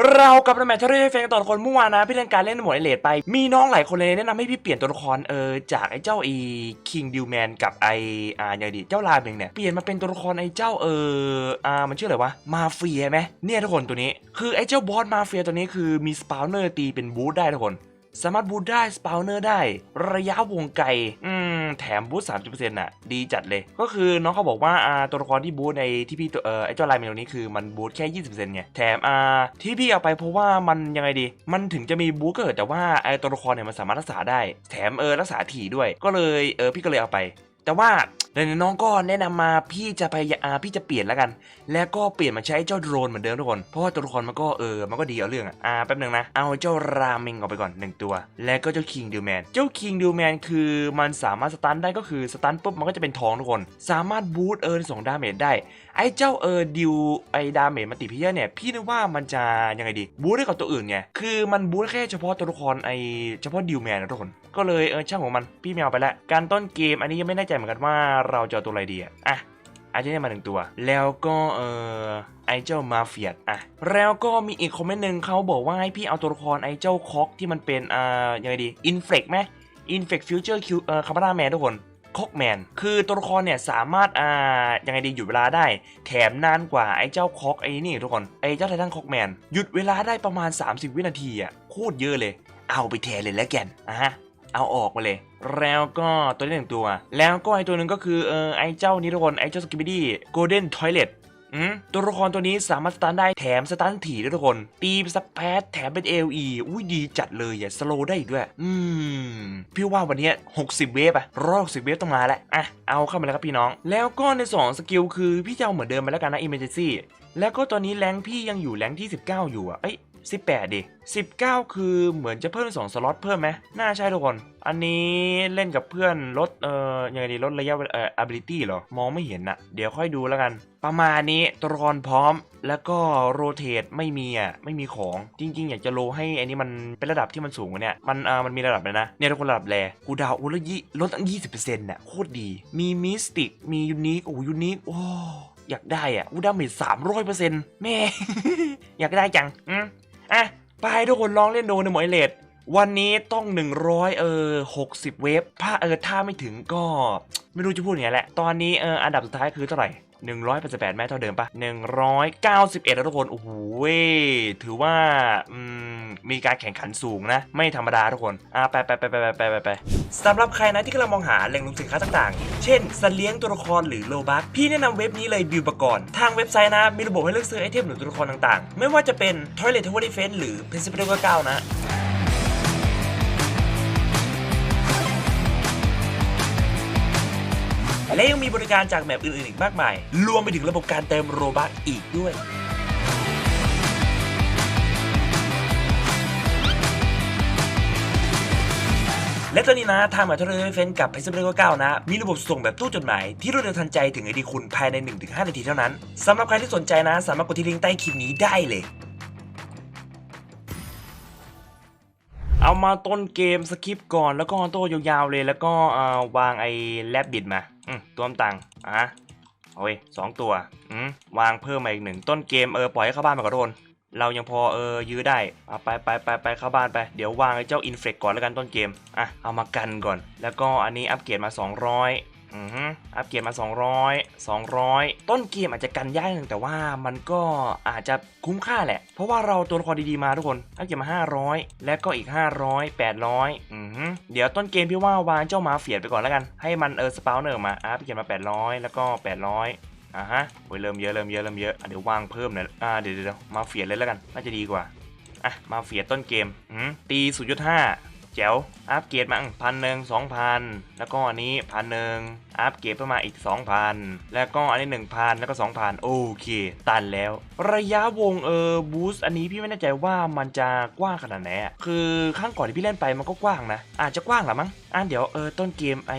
เรากับแมทเทอร์เฟนตอนคนเมื่อวานนะพี่เล่นการเล่นหมวดไอเลดไป มีน้องหลายคนเลยแนะนำให้พี่เปลี่ยนตัวละครเออจากไอ้เจ้าไอ้คิงดิวแมนกับไอ้อ่าอย่างดีเจ้าลาเบงเนี่ยเปลี่ยนมาเป็นตัวละครไอ้เจ้าเอออ่ามันชื่ออะไรวะมาเฟียไหมเนี่ยทุกคนตัวนี้ คือไอ้เจ้าบอสมาเฟียตัวนี้คือมีสปาวเนอร์ตีเป็นบูธได้ทุกคน สามารถบูทได้ สปาวเนอร์ได้ ระยะวงไกล อืม แถมบูท30%น่ะ ดีจัดเลย ก็คือน้องเขาบอกว่าอ่าตัวละครที่บูทในที่พี่เออไอเจ้าไลน์เมลนี้คือมันบูทแค่ยี่สิบเซนไง แถมอ่าที่พี่เอาไปเพราะว่ามันยังไงดี มันถึงจะมีบูทก็เถอะแต่ว่าไอตัวละครเนี่ยมันสามารถรักษาได้ แถมเออรักษาถี่ด้วย ก็เลยเออพี่ก็เลยเอาไป แต่ว่าเดี๋ยวน้องก็แนะนำมาพี่จะไปอาพี่จะเปลี่ยนแล้วกัน แล้วก็เปลี่ยนมาใช้เจ้าโดรนเหมือนเดิมทุกคน เพราะว่าตัวละครมันก็เออ มันก็ดีเอาเรื่องอะ อ่าแป๊บหนึงนะ เอาเจ้าราเมงออกไปก่อนหนึ่งตัว แล้วก็เจ้าคิงดิวแมน เจ้าคิงดิวแมนคือมันสามารถสตันได้ก็คือสตันปุ๊บมันก็จะเป็นทองทุกคน สามารถบูตเออสองดาเมจได้ ไอ้เจ้าเออดิวไอ้ดาเมจมันติพิเยเนี่ย พี่นึกว่ามันจะยังไงดี บูตได้กับตัวอื่นไง คือมันบูตแค่เฉพาะตัวละครไอ้เฉพาะดิวแมนนะทุกคน ก็เลยเออช่างของมัน พี่ไม่เอาไปละ การต้นเกมอันนี้ยังไม่แน่ใจเหมือนกันว่าเราจะเอตัวอะไรดีอะอะอาจจะได้มาหนึ่งตัว แล้วก็เออไอเจ้ามาเฟียดอะแล้วก็มีอีกคอมเมนต์หนึ่งเขาบอกว่าให้พี่เอาตัวละครไอเจ้าคอกที่มันเป็นอ่ายังไงดีอินเฟกไหมอินเฟกฟิวเจอร์คิวเอ่อคาร์บานาแมนทุกคนคอกแมนคือตัวละครเนี่ยสามารถอ่ายังไงดีหยุดเวลาได้ แถมนานกว่าไอ้เจ้าคอกไอ้นี่ทุกคนไอ้เจ้าไททันคอกแมนหยุดเวลาได้ประมาณ 30 วินาทีอะโคตรเยอะเลย เอาไปแทนเลยแล้วกันอะฮะ เอาออกมาเลย แล้วก็ตัวนี้หนึ่งตัว แล้วก็ไอตัวหนึ่งก็คือเออไอเจ้านี้ทุกคนไอเจ้าสกิบิดี้โกลเด้นทอยเลตอืมตัวละครตัวนี้สามารถสตันได้แถมสตันถี่ด้วยทุกคน ตีสแปดแถมเป็น LE อุ้ยดีจัดเลยอย่าสโลได้อีกด้วย อืม พี่ว่าวันนี้ 60 เวฟอะร้อยหกสิบเวฟต้องมาแล้วอะเอาเข้ามาแล้วครับพี่น้อง แล้วก็ในสองสกิลคือพี่จะเอาเหมือนเดิมไปแล้วกันนะ Emergency แล้วก็ตอนนี้แรงพี่ยังอยู่แรงที่ 19 อยู่อะเอ้ย 18 ดิ 19 คือเหมือนจะเพิ่มสองสล็อตเพิ่มไหมน่าใช่ทุกคน อันนี้เล่นกับเพื่อนลดเอ่อยังไงดีลดระยะเวลาเอ่อ ability เหรอ มองไม่เห็นนะเดี๋ยวค่อยดูแล้วกัน ประมาณนี้ตัวละครพร้อมแล้วก็โรเตทไม่มีอะไม่มีของจริง ๆ อยากจะโลให้อันนี้มันเป็นระดับที่มันสูงกว่าเนี่ยมันอ่ามันมีระดับเลยนะเนี่ยทุกคนระดับแรกูดาวอุ้ยลดตั้ง20%น่ะโคตรดี มีมิสติกมียูนิคโอ้ยูนิคโอ้อยากได้อะอูดาเมจสามร้อยเปอร์เซ็นต์แม่ อยากได้จังอืม อะไปทุกคนลองเล่นดูในหมวยเลดวันนี้ต้อง 100เออ60 เวฟถ้าเออถ้าไม่ถึงก็ ไม่รู้จะพูดยังไงแหละ ตอนนี้เอออันดับสุดท้ายคือเท่าไหร่188แม่เท่าเดิมปะ191แล้วทุกคน โอ้โหถือว่า อืม มีการแข่งขันสูงนะ ไม่ธรรมดาทุกคนอ่าไปไปไปไปไปไปไปสำหรับใครนะที่กำลังมองหาแหล่งลงสินค้าต่างๆ เช่นสเลี้ยงตัวละครหรือโลบัคพี่แนะนำเว็บนี้เลยบิวปกอณ์ทางเว็บไซต์นะ มีระบบให้เลือกซื้อไอเทมหรือตัวละครต่างๆ ไม่ว่าจะเป็น Toilet Tower Defense หรือ Principal 9นะและยังมีบริการจากแมปอื่นๆอีกมากมาย รวมไปถึงระบบการเติมโรบัคอีกด้วย และตอนนี้นะทางหมาวิทยาลัยเฟนกับเพชรบุรีเก้านะ มีระบบส่งแบบตู้จดหมาย ที่รวดเร็วทันใจถึงไอดีคุณภายใน 1-5 นาทีเท่านั้นสำหรับใครที่สนใจนะ สามารถกดที่ลิงก์ใต้คลิปนี้ได้เลยเอามาต้นเกมสคริปก่อนแล้วก็ออโต้ยาวๆเลยแล้วก็วางไอ้แลบบิดมาอืมตัวต่างอะโอ้ยสองตัววางเพิ่มมาอีกหนึ่งต้นเกมเออปล่อยให้เข้าบ้านมาก่อนทุกคน เรายังพอเออยื้อได้เอาไปไปไปไปเข้าบ้านไป เดี๋ยววางไอ้เจ้าอินเฟกก่อนแล้วกันต้นเกม อะ เอามากันก่อน แล้วก็อันนี้อัปเกรดมา 200อืออัปเกรดมา 200 200 ต้นเกมอาจจะกันยากหนึ่งแต่ว่ามันก็อาจจะคุ้มค่าแหละ เพราะว่าเราตัวละครดีๆมาทุกคน อัปเกรดมา 500 แล้วก็อีก 500 800อือเดี๋ยวต้นเกมพี่ว่าวางเจ้ามาเฟียดไปก่อนแล้วกัน ให้มันเออสปาวเนอร์มาอัปเกรดมา 800 แล้วก็ 800 อะฮะโอ้ยเริ่มเยอะเริ่มเยอะเริ่มเยอะอะเดี๋ยววางเพิ่มหน่อยอ่าเดี๋ยวเดี๋ยวมาเฟียดเลยแล้วกัน น่าจะดีกว่า อะ มาเฟียดต้นเกมอืมตีศูนย์จุดห้าแจ๋ว อัพเกรดมาพันหนึ่งสองพันแล้วก็อันนี้พันหนึ่งอัพเกรดเพิ่มมาอีก2,000แล้วก็อันนี้1,000แล้วก็2,000โอเค ตันแล้วระยะวงเออบูสต์อันนี้พี่ไม่แน่ใจว่ามันจะกว้างขนาดไหนคือข้างก่อนที่พี่เล่นไปมันก็กว้างนะ อาจจะกว้างหรอมั้งอะเดี๋ยวเออต้นเกมไอ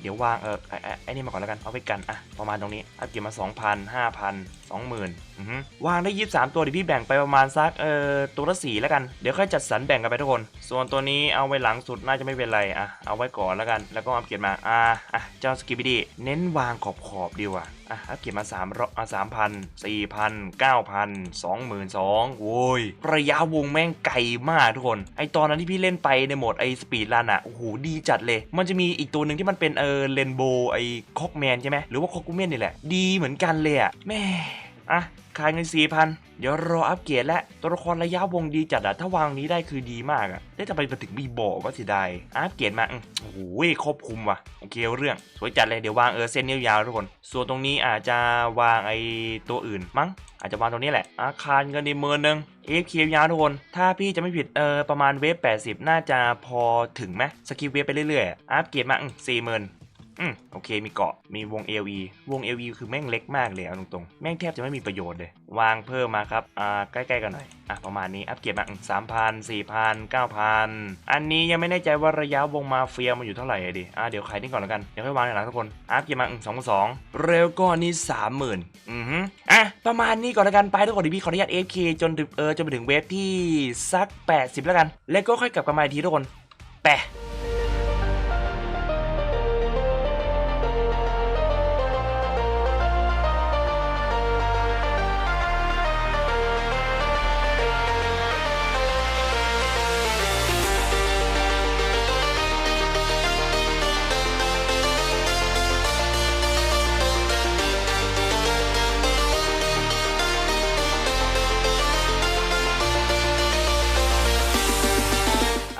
เดี๋ยววางเออไอไอไอนี่มาก่อนแล้วกันเอาไปกันอะประมาณตรงนี้เอัพเกรดมา 2,000 5,000 20,000อือฮึวางได้ 23 ตัวเดี๋ยวพี่แบ่งไปประมาณสักเออตัวละสี่แล้วกันเดี๋ยวค่อยจัดสรรแบ่งกันไปทุกคน ส่วนตัวนี้เอาไว้หลังสุดน่าจะไม่เป็นไรอะเอาไว้ก่อนแล้วกันแล้วก็อัปเกรดมาอ่าอะเจ้าสกิบิดี้เน้นวางขอบขอบๆดีกว่า อะอัพเกรดมา3ร้อยอ่พันเก้าพันสองหมื่นสองโว้ย ระยะวงแม่งไกลมากทุกคน ไอตอนนั้นที่พี่เล่นไปในโหมดไอสปีดรันอะ โอ้โห ดีจัดเลย มันจะมีอีกตัวหนึ่งที่มันเป็นเออเลนโบไอคอกแมนใช่ไหมหรือว่าคอกกูเมนนี่แหละ ดีเหมือนกันเลยอะแม่ อะขายเงินสี่พันเดี๋ยวรออัปเกรดและตัวละครระยะวงดีจัดอะถ้าวางนี้ได้คือดีมากอะได้ทำไมถึงมีบอกว่าสียดายอัปเกรดมาอืมโอ้โหครอบคุมว่ะโอเคเอาเรื่อง สวยจัดเลยเดี๋ยววางเออเส้นยาวๆทุกคน ส่วนตรงนี้อาจจะวางไอตัวอื่นมั้ง อาจจะวางตรงนี้แหละ อาคารเงินในเมืองนึงเอฟเคยาวทุกคน ถ้าพี่จะไม่ผิดเออประมาณเวฟ80 น่าจะพอถึงไหมสกิปเวฟไปเรื่อยๆอัปเกรดมาสี่หมื่น อืมโอเคมีเกาะมีวง LE วง LE คือแม่งเล็กมากเลยเอาตรงๆ แม่งแทบจะไม่มีประโยชน์เลย วางเพิ่มมาครับ อ่า ใกล้ๆกันหน่อย อะ ประมาณนี้อัปเกรดมาสามพันสี่พันเก้าพันอันนี้ยังไม่แน่ใจว่าระยะวงมาเฟียมันอยู่เท่าไหร่อะดิ อะ เดี๋ยวขายนี่ก่อนแล้วกัน เดี๋ยวค่อยวางในหลังทุกคน อัปเกรดมาสองสองเร็วก็นี่สามหมื่นอือฮึอะ ประมาณนี้ก่อนแล้วกันไปทุกคนเดี๋ยวพี่ขออนุญาต AFK จนถึงเออจนไปถึงเวฟที่สัก 80 แล้วกัน แล้วก็ค่อยกลับกันมาอีกทีทุกคนแปะ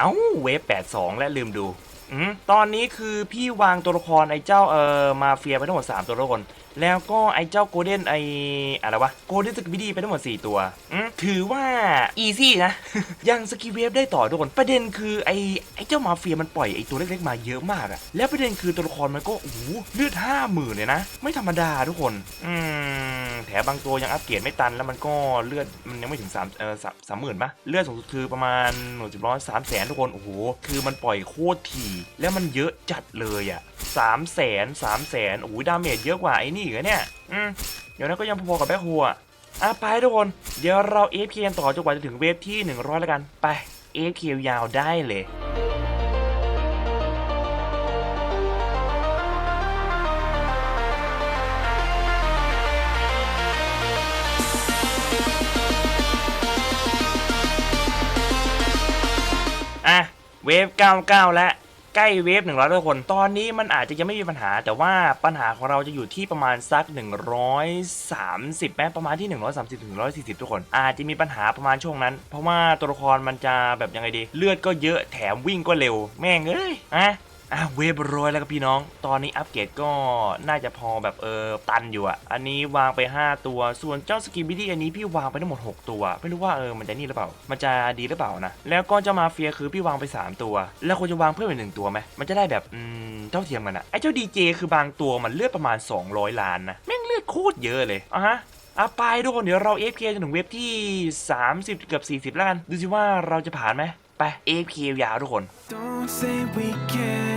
เอ้าเวฟ82และลืมดูอืมตอนนี้คือพี่วางตัวละครไอ้เจ้าเออมาเฟียไปทั้งหมด3ตัวละครแล้วก็ไอ้เจ้าโกลเด้นไออะไรวะโกลเด้นสกิบิดี้ไปทั้งหมด 4 ตัวถือว่าอีซี่นะ ยังสกิเวฟได้ต่อทุกคนประเด็นคือไอ้ไอ้เจ้ามาเฟียมันปล่อยไอ้ตัวเล็กๆมาเยอะมากอะแล้วประเด็นคือตัวละครมันก็โอ้โหเลือดห้าหมื่นเลยนะ ไม่ธรรมดาทุกคน อืมแถมบางตัวยังอัปเกรดไม่ตันแล้วมันก็เลือดมันยังไม่ถึง3เออสามสามหมื่นปะเลือดสูงสุดคือประมาณหน่วยสิบร้อยสามแสนทุกคนโอ้โหคือมันปล่อยโคตรถี่แล้วมันเยอะจัดเลยอะ สามแสนสามแสนโอ้ยดาเมจเยอะกว่าไอ้นี่อีกอเนี่ยอืมเดี๋ยวนั้นก็ยังพอๆกับแบ็คโฮอะอะไปทุกคน เดี๋ยวเราเอฟเคต่อจนกว่าจะถึงเวฟที่ 100 แล้วกัน ไปเอฟเคยาวได้เลยอะเวฟ 99 และ ใกล้เวฟ100ทุกคน ตอนนี้มันอาจจะยังไม่มีปัญหา แต่ว่าปัญหาของเราจะอยู่ที่ประมาณสัก 130แม้ประมาณที่ 130ถึง140 ทุกคน อาจจะมีปัญหาประมาณช่วงนั้น เพราะว่าตัวละครมันจะแบบยังไงดี เลือดก็เยอะแถมวิ่งก็เร็ว แม่งเอ้ยอะ อะเวฟร้อยแล้วครับพี่น้อง ตอนนี้อัปเกรดก็น่าจะพอแบบเออตันอยู่อะอันนี้วางไป 5 ตัว ส่วนเจ้าสกิบิดี้อันนี้พี่วางไปทั้งหมด 6 ตัว ไม่รู้ว่าเออมันจะนี่หรือเปล่า มันจะดีหรือเปล่านะ แล้วก็เจ้ามาเฟียคือพี่วางไป 3 ตัว แล้วควรจะวางเพิ่มอีกหนึ่งตัวไหม มันจะได้แบบอืมเท่าเทียมกันอะไอเจ้าดีเจคือบางตัวมันเลือดประมาณ 200 ล้านนะ แม่งเลือดโคตรเยอะเลยอะฮะอะไปทุกคนเดี๋ยวเรา AFK จนถึงเว็บที่ 30เกือบ40แล้วกันดูสิว่าเราจะผ่านไหมไป AFK ยาวทุกคน Don't say we can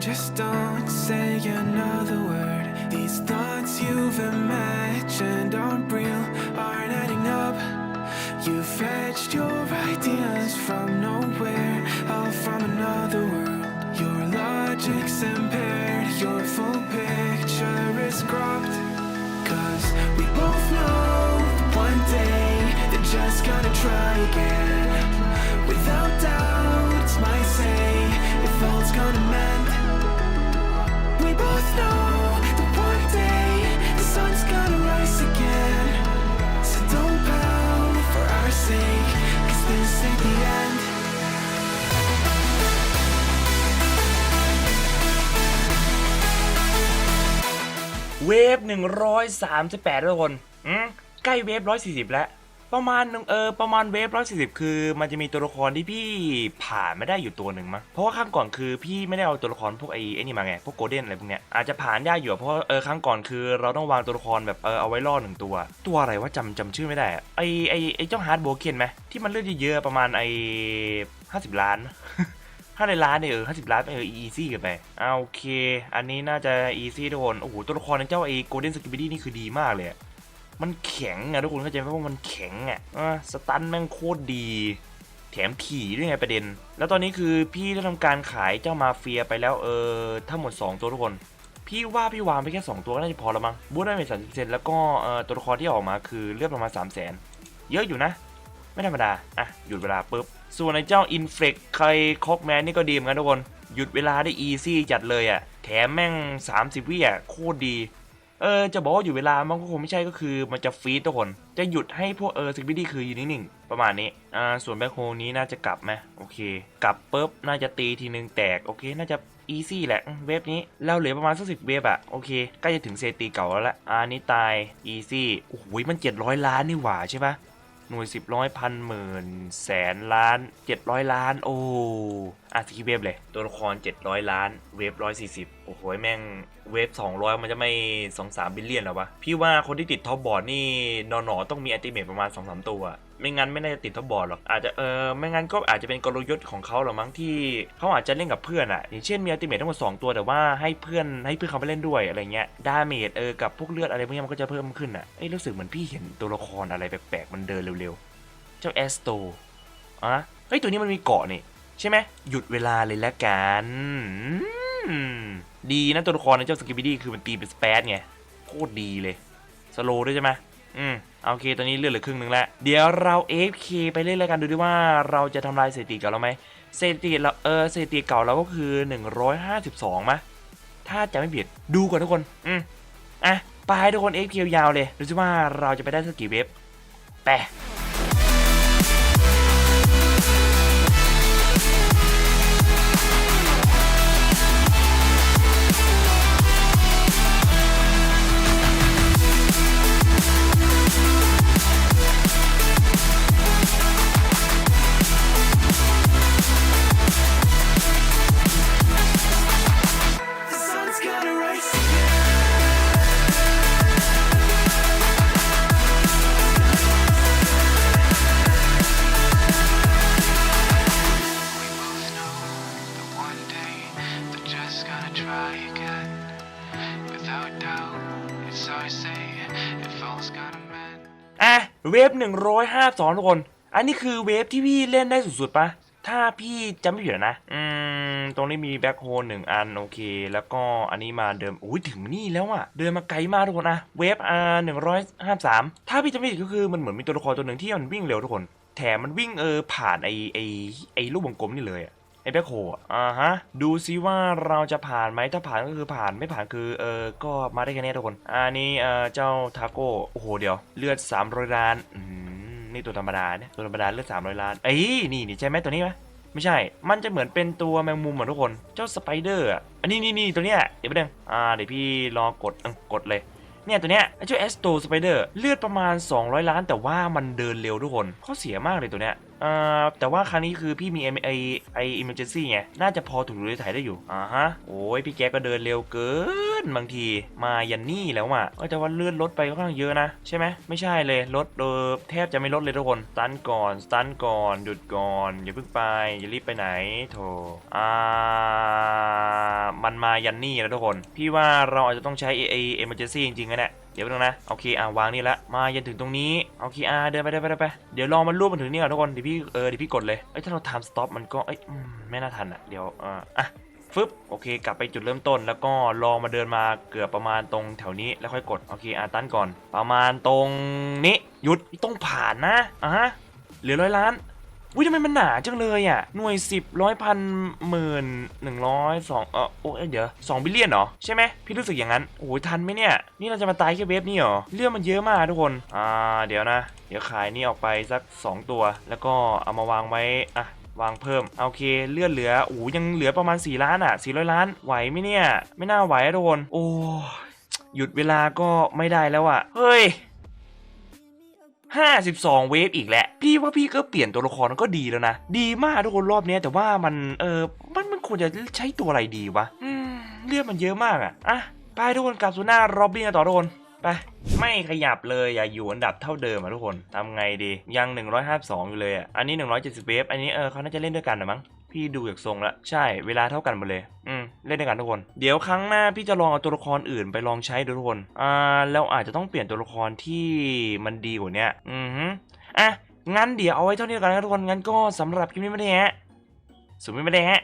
just don't say another word. These thoughts you've imagined aren't real, aren't adding up. You fetched your ideas from nowhere, all from another world. Your logic's impaired, your full picture is cropped. Cause we both know one day they're just gonna try again. Without doubt, 138ทุกคนอืมใกล้เวฟ140 แล้ว ประมาณหนึ่งเออประมาณเวฟ140 คือ มันจะมีตัวละครที่พี่ผ่านไม่ได้อยู่ตัวหนึ่งมั้งเพราะว่าครั้งก่อนคือพี่ไม่ได้เอาตัวละครพวกไอ้ไอ้นี่มาไงพวกโกลเด้นอะไรพวกเนี้ยอาจจะผ่านยากอยู่เพราะเออครั้งก่อนคือ เราต้องวางตัวละครแบบเออเอาไว้ล่อหนึ่งตัว ตัวอะไรวะจำจำชื่อไม่ได้ไอ้ไอ้ไอ้เจ้าฮาร์ดโบเคนไหมที่มันเลือดเยอะๆประมาณไอ้50 ล้าน ถ้าในร้านเนี่ยเออห้าสิบล้านไปเอออีซี่กันไปอ่าโอเค อันนี้น่าจะอีซี่ทุกคนโอ้โหตัวละครในเจ้าไอ้โกลเด้นสกิบิดี้นี่คือดีมากเลยมันแข็งอะทุกคนเข้าใจไหมว่ามันแข็งอะสตันแม่งโคตรดีแถมผีด้วยไงประเด็น แล้วตอนนี้คือพี่ได้ทำการขายเจ้ามาเฟียไปแล้วเออทั้งหมด 2 ตัวทุกคน พี่ว่าพี่วางไปแค่ 2 ตัวก็น่าจะพอแล้วมั้งบูทได้ไปสามสิบเซนแล้วก็เออตัวละครที่ออกมาคือเลือดประมาณ3 0 0 0 0นเยอะอยู่นะ ไม่ธรรมดา อะ หยุดเวลาปุ๊บ ส่วนในเจ้าอินเฟกใครคอกแมนนี่ก็ดีเหมือนกันทุกคน หยุดเวลาได้อีซี่จัดเลยอะ แถมแม่ง 30 วิอะ โคตรดี เออ จะบอกว่าหยุดเวลามันก็คงไม่ใช่ก็คือมันจะฟีดทุกคน จะหยุดให้พวกเออสิวิดีคืออยู่นิ่งๆ ประมาณนี้ อ่า ส่วนแบ็คโฮนี้น่าจะกลับไหมโอเค กลับปุ๊บ น่าจะตีทีนึงแตก โอเค น่าจะอีซี่แหละเวฟนี้เราเหลือประมาณสักสิบเวฟอะโอเคใกล้จะถึงเซตีเก่าแล้วละอ่านี่ตายอีซี่โอ้โหมัน 700 ล้านนี่หว่าใช่ปะ หน่วยสิบร้อยพันหมื่นแสนล้านเจ็ดร้อยล้าน โอ้อะสกิปเวฟเลย ตัวละครเจ็ดร้อยล้าน เวฟร้อยสี่สิบ โอ้โหแม่งเวฟสองร้อยมันจะไม่สองสามบิลเลียนหรอวะ พี่ว่าคนที่ติดท็อปบอร์ดนี่นอนๆต้องมีอัติเมตประมาณสอสตัว ไม่งั้นไม่น่าจะติดท็อปบอร์ดหรอก อาจจะเออไม่งั้นก็อาจจะเป็นกลยุทธ์ของเขาหรอมั้งที่เขาอาจจะเล่นกับเพื่อนอะอย่างเช่นมีอัติเมตทั้งหมดสองตัวแต่ว่าให้เพื่อนให้เพื่อนเขาไปเล่นด้วยอะไรเงี้ยดาเมจเออกับพวกเลือดอะไรพวกเนี้ยมันก็จะเพิ่มขึ้นอะเอ้ยรู้สึกเหมือนพี่เห็นตัวละครอะไรแปลกๆมันเดินเร็วๆ เจ้าแอสโตอะเฮ้ยตัวนี้มันมีเกาะนี่ใช่ไหมหยุดเวลาเลยละกันอืม ดีนะตัวละครในเจ้าสกิบิดี้คือมันตีเป็นสเปซไงโคตรดีเลย สโลด้วยใช่ไหมอืมโอเค ตอนนี้เลือดเหลือครึ่งหนึงแล้ว เดี๋ยวเรา AFK ไปเล่นแล้วกันดูดิว่าเราจะทำลายสถิติเก่าเราไหมสถิติเราเออสถิติเก่าเราก็คือ 152มะถ้าจะไม่ผิดดูก่อนทุกคน อืมอะไปทุกคน AFK ยาวเลยดูสิว่าเราจะไปได้สักกี่เว็บไปะ gonna try again. Without doubt, it's all I say. if all's got a mend. อะเวฟ152ทุกคน อันนี้คือเวฟที่พี่เล่นได้สุดๆปะถ้าพี่จำไม่ผิดนะ อืม ตรงนี้มีแบ็คโฮลหนึ่งอัน โอเค แล้วก็อันนี้มาเดิมอุ้ยถึงนี่แล้วอะเดินมาไกลมากทุกคนอะเวฟอ่าหนึ่งร้อยห้าสามถ้าพี่จำไม่ผิดก็คือมันเหมือนมีตัวละครตัวหนึ่งที่มันวิ่งเร็วทุกคน แถมมันวิ่งเออผ่านไอไอไอลูกวงกลมนี่เลยอะ ไอ้แบ็คโฮอะอ่าฮะ ดูซิว่าเราจะผ่านไหมถ้าผ่านก็คือผ่านไม่ผ่านคือเออก็มาได้แค่นี้ทุกคน อันนี้เออเจ้าทาโก้โอ้โหเดี๋ยว เลือด300ล้านอืมนี่ตัวธรรมดาเนี่ยตัวธรรมดาเลือด300ล้านเอ้ยนี่นี่ใช่ไหมตัวนี้ไหมไม่ใช่ มันจะเหมือนเป็นตัวแมงมุมเหมือนทุกคน เจ้าสไปเดอร์อะอันนี้นี่นี่ตัวเนี้ยเดี๋ยวไปบนึงอ่าเดี๋ยวพี่รอกดอกดเลย เนี่ยตัวเนี้ยไอ้เจ้าแอสโตสไปเดอร์เลือดประมาณ 200 ล้าน แต่ว่ามันเดินเร็วทุกคนข้อเสียมากเลยตัวเนี้ยอ่าแต่ว่าครั้งนี้คือพี่มีไอไอไออิมเมอร์เจนซี่ไงน่าจะพอถูกดูดถ่ายได้อยู่อ่าฮะโอ้ยพี่แกก็เดินเร็วเกิน บางทีมายันนี่แล้วอะก็จะว่าเลื่อนลดไปค่อนข้างเยอะนะ ใช่ไหมไม่ใช่เลยลดเออแทบจะไม่ลดเลยทุกคนสตันก่อนสตันก่อนหยุดก่อนอย่าเพิ่งไปอย่ารีบไปไหนโถอ่ามันมายันนี่แล้วทุกคน พี่ว่าเราอาจจะต้องใช้ไอไอเอเมอร์เจนซี่จริงๆนะเนี่ยเดี๋ยวไปตรงนะโอเคอ่าวางนี่ละมายันถึงตรงนี้โอเคอ่าเดินไปเดินไปเดินไปเดี๋ยวลองมันรวบมันถึงนี่ก่อนทุกคนเดี๋ยวพี่เออเดี๋ยวพี่กดเลยเอ้ยถ้าเราทำสต็อปมันก็เอ้ยไม่น่าทันอะเดี๋ยวอ่ออะ ฟึบโอเค กลับไปจุดเริ่มต้น แล้วก็ลองมาเดินมาเกือบประมาณตรงแถวนี้แล้วค่อยกด โอเคอ่าตันก่อน ประมาณตรงนี้หยุดต้องผ่านนะอะฮะเหลือร้อยล้านอุ้ยทำไมมันหนาจังเลยอะ หน่วยสิบร้อยพันหมื่นหนึ่งร้อยสองเออโอ้ยเดี๋ยวสองบิลเลียนเหรอ ใช่ไหมพี่รู้สึกอย่างนั้น โอ้ยทันไหมเนี่ย นี่เราจะมาตายแค่เวฟนี่เหรอ เรื่องมันเยอะมากทุกคน อ่า เดี๋ยวนะ เดี๋ยวขายนี่ออกไปสัก 2 ตัว แล้วก็เอามาวางไว้ อะ วางเพิ่มโอเคเลือนเหลือโอ้ยังเหลือประมาณ 4 ล้านอะ 400 ล้าน ไหวไหมเนี่ย ไม่น่าไหวอะทุกคนโอ้ยหยุดเวลาก็ไม่ได้แล้วอะ เฮ้ย52 เวฟอีกแหละ พี่ว่าพี่ก็เปลี่ยนตัวละครก็ดีแล้วนะ ดีมากทุกคนรอบนี้แต่ว่ามันเออมันมันควรจะใช้ตัวอะไรดีวะเลือดมันเยอะมากอะอะไปทุกคนกลับสู่หน้าร็อบบี้กันต่อทุกคน ไปไม่ขยับเลยอย่าอยู่อันดับเท่าเดิมอะทุกคนทำไงดียัง 152 อยู่เลยอะอันนี้ 170เวฟอันนี้เออเขาน่าจะเล่นด้วยกันนะมั้งพี่ดูจากทรงแล้วใช่เวลาเท่ากันหมดเลย อืมเล่นด้วยกันทุกคน เดี๋ยวครั้งหน้าพี่จะลองเอาตัวละครอื่นไปลองใช้ดูทุกคนอ่าแล้วอาจจะต้องเปลี่ยนตัวละครที่มันดีกว่านี้อือฮึอะงั้นเดี๋ยวเอาไว้เท่านี้กันนะทุกคนงั้นก็สำหรับคลิปนี้ไม่ได้ฮะสุดไม่ได้ฮะ